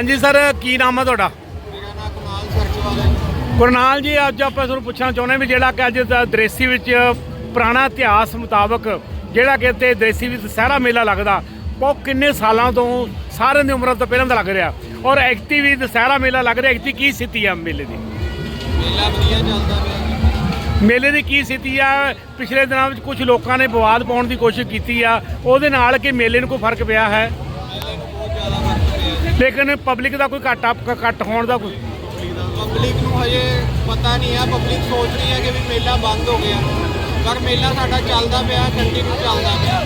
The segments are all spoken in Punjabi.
ਹਾਂਜੀ ਸਰ ਕੀ ਨਾਮ ਹੈ ਤੁਹਾਡਾ? ਮੇਰਾ ਨਾਮ ਕਮਾਲ ਸਰਚਵਾਲ ਹੈ। ਗੁਰਨਾਲ ਜੀ ਅੱਜ ਆਪਾਂ ਤੁਹਾਨੂੰ ਪੁੱਛਣਾ ਚਾਹੁੰਦੇ ਵੀ ਜਿਹੜਾ ਕਿ ਅੱਜ ਦਾ ਦ੍ਰੇਸੀ ਵਿੱਚ ਪੁਰਾਣਾ ਇਤਿਹਾਸ ਮੁਤਾਬਕ ਜਿਹੜਾ ਕਿ ਇੱਥੇ ਦ੍ਰੇਸੀ ਵਿੱਚ ਦੁਸਹਿਰਾ ਮੇਲਾ ਲੱਗਦਾ ਉਹ ਕਿੰਨੇ ਸਾਲਾਂ ਤੋਂ ਸਾਰਿਆਂ ਦੀ ਉਮਰਾਂ ਤੋਂ ਪਹਿਲਾਂ ਦਾ ਲੱਗ ਰਿਹਾ? ਔਰ ਐਕਟੀ ਵੀ ਦੁਸਹਿਰਾ ਮੇਲਾ ਲੱਗ ਰਿਹਾ ਐਕਟੀ ਕੀ ਸਥਿਤੀ ਆ ਮੇਲੇ ਦੀ? ਮੇਲਾ ਵਧੀਆ ਚੱਲਦਾ ਪਿਆ ਮੇਲੇ ਦੀ ਕੀ ਸਥਿਤੀ ਆ? ਪਿਛਲੇ ਦਿਨਾਂ ਵਿੱਚ ਕੁਝ ਲੋਕਾਂ ਨੇ ਵਿਵਾਦ ਪਾਉਣ ਦੀ ਕੋਸ਼ਿਸ਼ ਕੀਤੀ ਆ ਉਹਦੇ ਨਾਲ ਕਿ ਮੇਲੇ ਨੂੰ ਕੋਈ ਫ਼ਰਕ ਪਿਆ ਹੈ ਮੇਲੇ ਨੂੰ ਬਹੁਤ ਜ਼ਿਆਦਾ ਫ਼ਰਕ ਪਿਆ ਲੇਕਿਨ ਪਬਲਿਕ ਦਾ ਕੋਈ ਘਾਟਾ ਘੱਟ ਹੋਣ ਦਾ ਕੋਈ ਪਬਲਿਕ ਨੂੰ ਹਜੇ ਪਤਾ ਨਹੀਂ ਆ ਪਬਲਿਕ ਸੋਚ ਰਹੀ ਹੈ ਕਿ ਵੀ ਮੇਲਾ ਬੰਦ ਹੋ ਗਿਆ। ਪਰ ਮੇਲਾ ਸਾਡਾ ਚੱਲਦਾ ਪਿਆ ਕੰਟੀਨਿਊ ਚੱਲਦਾ ਪਿਆ।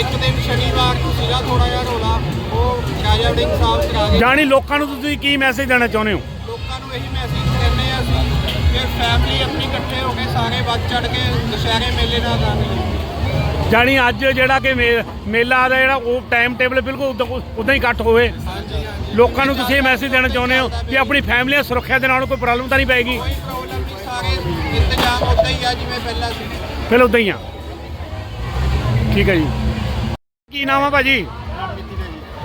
ਇੱਕ ਦਿਨ ਸ਼ਨੀਵਾਰ ਨੂੰ ਸੀਗਾ ਥੋੜਾ ਜਿਹਾ ਰੋਲਾ ਉਹ ਰਾਜਾ ਵੜਿੰਗ ਸਾਹਿਬ ਕਰਾ ਗਏ ਜਾਣੀ ਲੋਕਾਂ ਨੂੰ ਤੁਸੀਂ ਕੀ ਮੈਸੇਜ ਦੇਣਾ ਚਾਹੁੰਦੇ ਹੋ? ਲੋਕਾਂ ਨੂੰ ਇਹੀ ਮੈਸੇਜ ਕਹਿੰਦੇ ਆ ਅਸੀਂ ਕਿ ਫੈਮਿਲੀ ਆਪਣੀ ਇਕੱਠੇ ਹੋ ਕੇ ਸਾਰੇ ਵੱਧ ਚੜ ਕੇ ਦੁਸ਼ਹਿਰੇ ਮੇਲੇ ਨਾਲ ਜਾਣੀ। ਜਾਣੀ ਅੱਜ ਜਿਹੜਾ ਕਿ ਮੇਲਾ ਦਾ ਜਿਹੜਾ ਉਹ ਟਾਈਮ ਟੇਬਲ ਬਿਲਕੁਲ ਉਦਾਂ ਹੀ ਕੱਟ ਹੋਵੇ। ਲੋਕਾਂ ਨੂੰ ਤੁਸੀਂ ਇਹ ਮੈਸੇਜ ਦੇਣਾ ਚਾਹੁੰਦੇ ਹੋ ਕਿ ਆਪਣੀ ਫੈਮਿਲੀ ਸੁਰੱਖਿਆ ਦੇ ਨਾਲ ਕੋਈ ਪ੍ਰੋਬਲਮ ਤਾਂ ਨਹੀਂ ਪਏਗੀ? ਇੰਤਜ਼ਾਮ ਉਦਾਂ ਹੀ ਆ ਜਿਵੇਂ ਪਹਿਲਾਂ ਸੀ ਫਿਰ ਉਦਾਂ ਹੀ ਆ। ਠੀਕ ਹੈ ਜੀ। ਕੀ ਨਾਮ ਆ ਭਾਜੀ?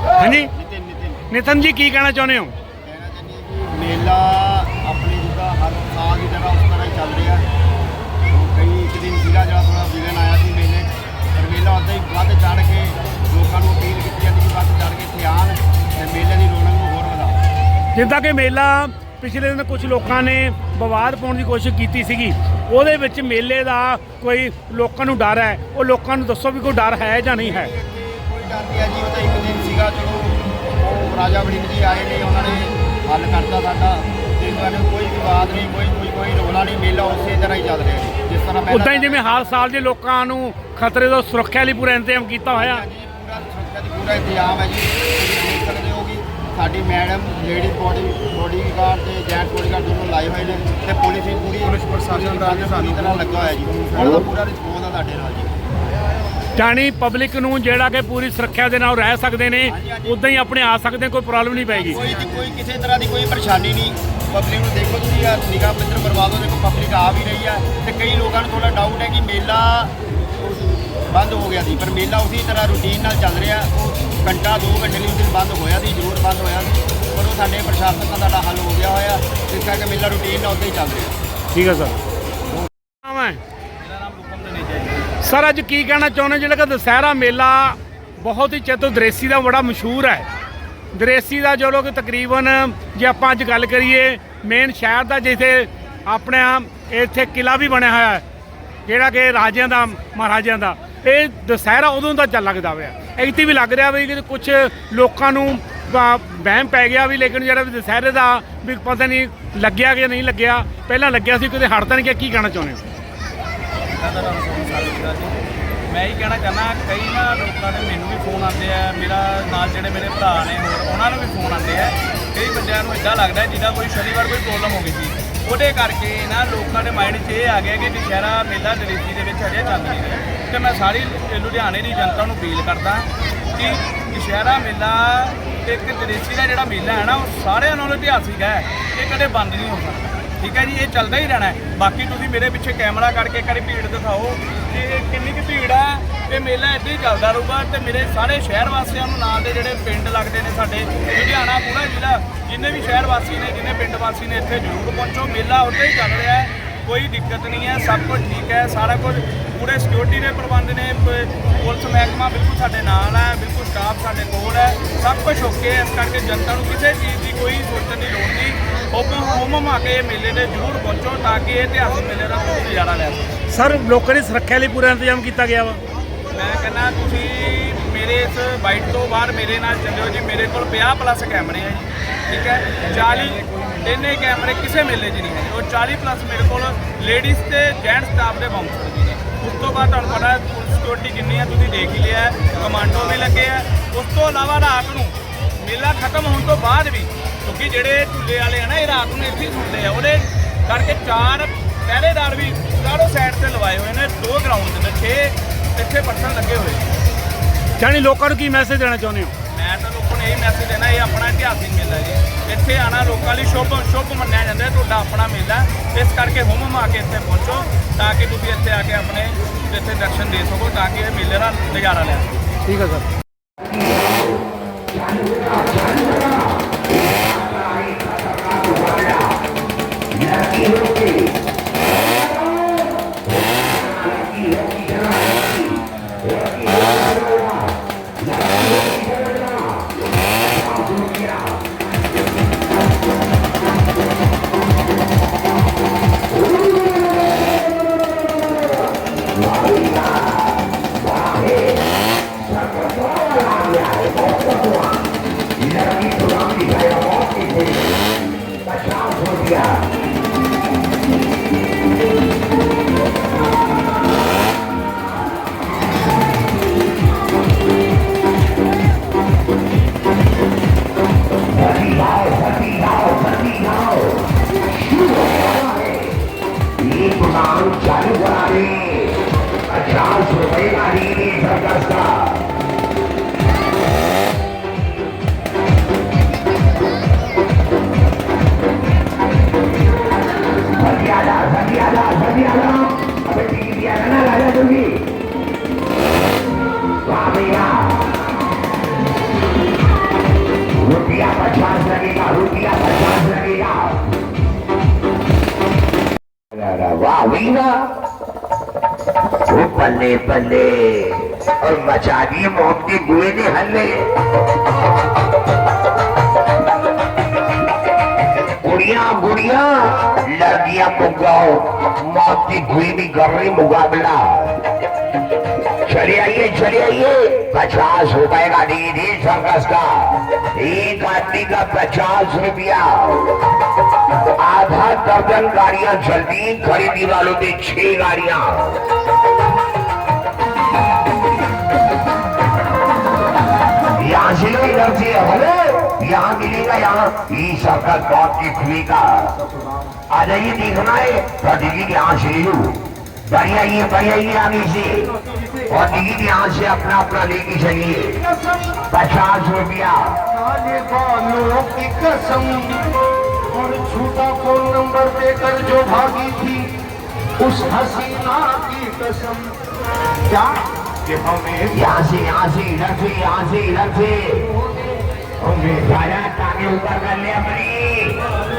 ਹਾਂਜੀ? ਨਿਤਿਨ ਨਿਤਨ ਜੀ, ਕੀ ਕਹਿਣਾ ਚਾਹੁੰਦੇ ਹੋ? ਮੇਲਾ ਆਪਣੇ ਜਿੱਦਾਂ ਹਰ ਸਾਲ ਦੀ ਤਰ੍ਹਾਂ ਉਸ ਤਰ੍ਹਾਂ ਚੱਲ ਰਿਹਾ। ਕਈ ਇੱਕ ਦਿਨ ਸੀਗਾ ਜਿਹੜਾ ਥੋੜਾ ਮੇਲਾ ਹੀ ਵੱਧ ਚੜ ਕੇ ਲੋਕਾਂ ਨੂੰ ਅਪੀਲ ਕੀਤੀ ਜਾਂਦੀ ਕਿ ਵੱਧ ਚੜ ਕੇ ਇੱਥੇ ਤੇ ਮੇਲੇ ਦੀ ਰੌਣਕ ਨੂੰ ਹੋਰ ਵਧਾਉਣ ਜਿੱਦਾਂ ਕਿ ਮੇਲਾ ਪਿਛਲੇ ਦਿਨ ਕੁਝ ਲੋਕਾਂ ਨੇ ਵਿਵਾਦ ਪਾਉਣ ਦੀ ਕੋਸ਼ਿਸ਼ ਕੀਤੀ ਸੀਗੀ। ਉਹਦੇ ਵਿੱਚ ਮੇਲੇ ਦਾ ਕੋਈ ਲੋਕਾਂ ਨੂੰ ਡਰ ਹੈ। ਉਹ ਲੋਕਾਂ ਨੂੰ ਦੱਸੋ ਵੀ ਕੋਈ ਡਰ ਹੈ ਜਾਂ ਨਹੀਂ ਹੈ। ਕੋਈ ਡਰ ਨਹੀਂ ਹੈ ਜੀ ਉਹ ਤਾਂ ਇੱਕ ਦਿਨ ਸੀਗਾ ਚਲੋ ਉਹ ਰਾਜਾ ਵੜਿੰਗ ਜੀ ਆਏ ਨੇ ਉਹਨਾਂ ਨੇ ਹੱਲ ਕਰਤਾ ਸਾਡਾ। ਤੇ ਕੋਈ ਵਿਵਾਦ ਨਹੀਂ ਕੋਈ ਕੋਈ ਕੋਈ ਰੋਲਾ ਨਹੀਂ ਮੇਲਾ ਉਸੇ ਤਰ੍ਹਾਂ ਹੀ ਚੱਲ ਰਿਹਾ ਜਿਸ ਤਰ੍ਹਾਂ ਪਹਿਲਾਂ ਉਦਾਂ ਹੀ ਜਿਵੇਂ ਹਰ ਸਾਲ ਦੇ ਲੋਕਾਂ ਨੂੰ ਖਤਰੇ ਤੋਂ ਸੁਰੱਖਿਆ ਲਈ ਪੂਰਾ ਇੰਤਜ਼ਾਮ ਕੀਤਾ ਹੋਇਆ। ਜੀ ਪੂਰਾ ਸੁਰੱਖਿਆ ਦੀ ਪੂਰਾ ਇੰਤਜ਼ਾਮ ਹੈ ਜੀ। ਤੁਸੀਂ ਦੇਖ ਸਕਦੇ ਹੋ ਕਿ ਸਾਡੀ madam lady body bodyguard ਤੇ ਜੈਂਟ ਬੋਡੀ ਗਾਰਡ ਦੋਨੋਂ ਲਾਏ ਹੋਏ ਨੇ ਤੇ ਪੁਲਿਸ ਵੀ ਪੂਰੀ ਪੁਲਿਸ ਪ੍ਰਸ਼ਾਸਨ ਦਾ ਸਾਨੂੰ ਤਰ੍ਹਾਂ ਲੱਗਾ ਹੋਇਆ ਜੀ। ਉਹਨਾਂ ਦਾ ਪੂਰਾ ਰਿਸਪੌਂਸ ਆ ਸਾਡੇ ਨਾਲ ਜੀ। ਜਾਣੀ ਪਬਲਿਕ ਨੂੰ ਜਿਹੜਾ ਕਿ ਪੂਰੀ ਸੁਰੱਖਿਆ ਦੇ ਨਾਲ ਰਹਿ ਸਕਦੇ ਨੇ ਉਦਾਂ ਹੀ ਆਪਣੇ ਆ ਸਕਦੇ ਕੋਈ ਪ੍ਰੋਬਲਮ ਨਹੀਂ ਪਏਗੀ। ਕੋਈ ਕੋਈ ਕਿਸੇ ਤਰ੍ਹਾਂ ਦੀ ਕੋਈ ਪਰੇਸ਼ਾਨੀ ਨਹੀਂ। ਪਬਲਿਕ ਨੂੰ ਦੇਖੋ ਤੁਸੀਂ ਆ ਨਿਗਾਹ ਮਿੱਤਰ ਬਰਬਾਦ ਹੋ ਦੇਖੋ ਪਬਲਿਕ ਆ ਵੀ ਰਹੀ ਹੈ ਤੇ ਕਈ ਲੋਕਾਂ ਨੂੰ ਥੋੜਾ ਡਾਊਟ ਹੈ ਕਿ ਮੇਲਾ ਬੰਦ ਹੋ ਗਿਆ ਸੀ ਪਰ ਮੇਲਾ ਉਸੇ ਤਰ੍ਹਾਂ ਰੂਟੀਨ ਨਾਲ ਚੱਲ ਰਿਹਾ। ਘੰਟਾ 2 ਘੰਟੇ ਲਈ ਉਸ ਦਿਨ ਬੰਦ ਹੋਇਆ ਸੀ ਜ਼ਰੂਰ ਬੰਦ ਹੋਇਆ ਸੀ ਪਰ ਉਹ ਸਾਡੇ ਪ੍ਰਸ਼ਾਸਨ ਦਾ ਸਾਡਾ ਹੱਲ ਹੋ ਗਿਆ ਹੋਇਆ ਇਸ ਕਰਕੇ ਮੇਲਾ ਰੂਟੀਨ ਨਾਲ ਉੱਦਾਂ ਹੀ ਚੱਲ ਰਿਹਾ। ਠੀਕ ਹੈ ਸਰ। ਨਾਮ ਹੈ? ਦੇ ਸਰ ਅੱਜ ਕੀ ਕਹਿਣਾ ਚਾਹੁੰਦੇ ਜਿਹੜਾ ਕਿ ਦੁਸਹਿਰਾ ਮੇਲਾ ਬਹੁਤ ਹੀ ਚਤੁਰ ਦ੍ਰੇਸੀ ਦਾ ਬੜਾ ਮਸ਼ਹੂਰ ਹੈ। ਦ੍ਰੇਸੀ ਦਾ ਜੋ ਲੋਕ ਤਕਰੀਬਨ ਜੇ ਆਪਾਂ ਅੱਜ ਗੱਲ ਕਰੀਏ ਮੇਨ ਸ਼ਹਿਰ ਦਾ ਜਿੱਥੇ ਆਪਣਾ ਇੱਥੇ ਕਿਲਾ ਵੀ ਬਣਿਆ ਹੋਇਆ ਹੈ ਜਿਹੜਾ ਕਿ ਰਾਜਿਆਂ ਦਾ ਮਹਾਰਾਜਿਆਂ ਦਾ। ਇਹ ਦੁਸਹਿਰਾ ਉਦੋਂ ਦਾ ਚੱਲ ਲੱਗਦਾ ਹੋਇਆ ਐਕਟੀ ਵੀ ਲੱਗ ਰਿਹਾ ਵੀ ਕਿ ਕੁਝ ਲੋਕਾਂ ਨੂੰ ਵਹਿਮ ਪੈ ਗਿਆ ਵੀ, ਲੇਕਿਨ ਜਿਹੜਾ ਵੀ ਦੁਸਹਿਰੇ ਦਾ ਵੀ ਪਤਾ ਨਹੀਂ ਲੱਗਿਆ ਕਿ ਨਹੀਂ ਲੱਗਿਆ, ਪਹਿਲਾਂ ਲੱਗਿਆ ਸੀ, ਕਿਤੇ ਹੜਤਾ ਨਹੀਂ ਗਿਆ ਕੀ ਕਹਿਣਾ ਚਾਹੁੰਦੇ ਹੋ? ਮੈਂ ਹੀ ਕਹਿਣਾ ਚਾਹਨਾ ਕਈ ਨਾ ਲੋਕਾਂ ਦੇ ਮੈਨੂੰ ਵੀ ਫੋਨ ਆਉਂਦੇ ਆ, ਮੇਰਾ ਨਾਲ ਜਿਹੜੇ ਮੇਰੇ ਭਰਾ ਨੇ ਹੋਰ, ਉਹਨਾਂ ਨੂੰ ਵੀ ਫੋਨ ਆਉਂਦੇ ਆ। ਕਈ ਬੰਦਿਆਂ ਨੂੰ ਇਦਾਂ ਲੱਗਦਾ ਜਿਹਦਾ ਕੋਈ ਸ਼ਨੀਵਾਰ ਕੋਈ ਪ੍ਰੋਬਲਮ ਹੋ ਗਈ ਸੀ। ਉਹਦੇ ਕਰਕੇ ਨਾ ਲੋਕਾਂ ਦੇ ਮਾਈਂਡ 'ਚ ਇਹ ਆ ਗਿਆ ਕਿ ਦੁਸ਼ਹਿਰਾ ਮੇਲਾ ਦਲੇਸੀ ਦੇ ਵਿੱਚ ਅਜੇ ਚੱਲ ਨਹੀਂ ਰਿਹਾ। ਤੇ ਮੈਂ ਸਾਰੀ ਲੁਧਿਆਣੇ ਦੀ ਜਨਤਾ ਨੂੰ ਅਪੀਲ ਕਰਦਾ ਕਿ ਦੁਸ਼ਹਿਰਾ ਮੇਲਾ, ਇੱਕ ਦਲੇਸੀ ਦਾ ਜਿਹੜਾ ਮੇਲਾ ਹੈ ਨਾ, ਉਹ ਸਾਰਿਆਂ ਨਾਲੋਂ ਇਤਿਹਾਸਿਕ ਹੈ। ਇਹ ਕਦੇ ਬੰਦ ਨਹੀਂ ਹੋ ਸਕਦਾ। ਠੀਕ ਹੈ ਜੀ? ਇਹ ਚੱਲਦਾ ਹੀ ਰਹਿਣਾ ਬਾਕੀ ਤੁਸੀਂ ਮੇਰੇ ਪਿੱਛੇ ਕੈਮਰਾ ਕਰਕੇ ਕਰੀ ਭੀੜ ਦਿਖਾਓ ਕਿ ਇਹ ਕਿੰਨੀ ਕੁ ਭੀੜ ਹੈ ਇਹ ਮੇਲਾ ਇੱਦਾਂ ਹੀ ਚੱਲਦਾ ਰਹੂਗਾ ਤੇ ਮੇਰੇ ਸਾਰੇ ਸ਼ਹਿਰ ਵਾਸੀਆਂ ਨੂੰ ਨਾਲ ਦੇ ਜਿਹੜੇ ਪਿੰਡ ਲੱਗਦੇ ਨੇ ਸਾਡੇ, ਲੁਧਿਆਣਾ ਪੂਰਾ ਜ਼ਿਲ੍ਹਾ, ਜਿੰਨੇ ਵੀ ਸ਼ਹਿਰ ਵਾਸੀ ਨੇ, ਜਿੰਨੇ ਪਿੰਡ ਵਾਸੀ ਨੇ ਇੱਥੇ ਜ਼ਰੂਰ ਪਹੁੰਚੋ। ਮੇਲਾ ਉੱਦਾਂ ਹੀ ਚੱਲ ਰਿਹਾ ਹੈ। ਕੋਈ ਦਿੱਕਤ ਨਹੀਂ ਹੈ। ਸਭ ਕੁਝ ਠੀਕ ਹੈ। ਸਾਰਾ ਕੁਝ ਪੂਰੇ ਸਿਕਿਉਰਿਟੀ ਦੇ ਪ੍ਰਬੰਧ ਨੇ ਪੁਲਿਸ ਮਹਿਕਮਾ ਬਿਲਕੁਲ ਸਾਡੇ ਨਾਲ ਹੈ ਬਿਲਕੁਲ ਸਟਾਫ ਸਾਡੇ ਕੋਲ ਹੈ। ਸਭ ਕੁਝ ਓਕੇ ਹੈ ਇਸ ਕਰਕੇ ਜਨਤਾ ਨੂੰ ਕਿਸੇ ਚੀਜ਼ ਦੀ ਕੋਈ ਸੋਚਣ ਦੀ ਲੋੜ ਨਹੀਂ। ਹੁਕਮ ਹੁਕਮ ਆ ਕੇ ਇਹ ਮੇਲੇ ਤੇ ਜ਼ਰੂਰ ਪਹੁੰਚੋ ਤਾਂ ਕਿ ਇਹ ਇਤਿਹਾਸਿਕ ਮੇਲੇ ਦਾ ਤੁਸੀਂ ਨਜ਼ਾਰਾ ਲੈ ਸਕੋ ਸਰ ਲੋਕਾਂ ਦੀ ਸੁਰੱਖਿਆ ਲਈ ਪੂਰਾ ਇੰਤਜ਼ਾਮ ਕੀਤਾ ਗਿਆ ਵਾ। ਮੈਂ ਕਹਿੰਦਾ ਤੁਸੀਂ ਮੇਰੇ ਇਸ ਬਾਈਟ ਤੋਂ ਬਾਅਦ ਮੇਰੇ ਨਾਲ ਚੱਲਿਓ ਜੀ ਮੇਰੇ ਕੋਲ 50 ਪਲੱਸ ਕੈਮਰੇ ਆ ਜੀ ਠੀਕ ਹੈ? 40 ਇੰਨੇ ਕੈਮਰੇ ਕਿਸੇ ਮੇਲੇ 'ਚ ਨਹੀਂ ਹੈ ਉਹ 40 ਪਲੱਸ ਮੇਰੇ ਕੋਲ ਲੇਡੀਜ਼ ਤੇ ਜੈਂਟ ਸਟਾਫ ਦੇ ਬਾਉਂਸਰ ਜੀ। ਉਸ ਤੋਂ ਬਾਅਦ ਤੁਹਾਨੂੰ ਪਤਾ ਪੁਲਿਸ ਸਿਕਿਉਰਿਟੀ ਕਿੰਨੀ ਹੈ ਤੁਸੀਂ ਦੇਖ ਹੀ ਲਿਆ ਹੈ, ਕਮਾਂਡੋ ਵੀ ਲੱਗੇ ਆ ਉਸ ਤੋਂ ਇਲਾਵਾ ਰਾਤ ਨੂੰ ਮੇਲਾ ਖਤਮ ਹੋਣ ਤੋਂ ਬਾਅਦ ਵੀ ਕਿਉਂਕਿ ਜਿਹੜੇ ਝੂਲੇ ਵਾਲੇ ਆ ਨਾ ਇਹ ਰਾਤ ਨੂੰ ਇੱਥੇ ਹੀ ਸੁਣਦੇ ਆ। ਉਹਦੇ ਕਰਕੇ ਚਾਰ ਪਹਿਰੇਦਾਰ ਵੀ ਚਾਰੋਂ ਸਾਈਡ ਤੇ ਲਵਾਏ ਹੋਏ ਨੇ ਦੋ ਗਰਾਊਂਡ ਦੇ 6 ਇੱਥੇ ਪਰਸਨ ਲੱਗੇ ਹੋਏ ਨੇ। ਜਾਣੀ ਲੋਕਾਂ ਨੂੰ ਕੀ ਮੈਸੇਜ ਦੇਣਾ ਚਾਹੁੰਦੇ ਹੋ? ਇਹ ਮੈਸੇਜ ਦੇਣਾ ਇਹ ਆਪਣਾ ਇਤਿਹਾਸਿਕ ਮੇਲਾ ਜੀ। ਇੱਥੇ ਆਣਾ ਲੋਕਾਂ ਲਈ ਸ਼ੁਭ ਸ਼ੁਭ ਮੰਨਿਆ ਜਾਂਦਾ ਹੈ, ਤੁਹਾਡਾ ਆਪਣਾ ਮੇਲਾ ਇਸ ਕਰਕੇ ਹੁਮ ਹੁਮ ਆ ਕੇ ਇੱਥੇ ਪਹੁੰਚੋ ਤਾਂ ਕਿ ਤੁਸੀਂ ਇੱਥੇ ਆ ਕੇ ਆਪਣੇ ਇੱਥੇ ਦਰਸ਼ਨ ਦੇ ਸਕੋ ਤਾਂ ਕਿ ਇਹ ਮੇਲੇ ਦਾ ਨਜ਼ਾਰਾ ਲੈ ਸਕੋ। ਠੀਕ ਹੈ ਸਰ। वो पल्ले पल्ले और मचा दिए मौत के कुएं ने हल्ले गुड़िया गुड़िया लड़कियां मुगाओ मौत की कुएं भी कर रही मुकाबला चले आइए चले आइए पचास रुपए का डीडी सर्कस का एक आदमी का पचास रुपया आधा दर्जन गाड़ियां चलती खरीदी वालों की छह गाड़ियां यहाँ से लो इधर से हेलो यहाँ। मिलेगा यहाँ बहुत की खुली का। आ जाइए देखना है तो टिकट यहाँ से बढ़िया ये बढ़िया ये आगे से। और टिकट यहाँ से अपना अपना लेके चलिए। पचास रुपया। की कसम और झूठा फ़ोन नंबर देकर जो भागी थी, उस हसीना की कसम। क्या? યાસી યાસી નથી યાસી નથી ભયા તાગે ઉપર કર લે ભાઈ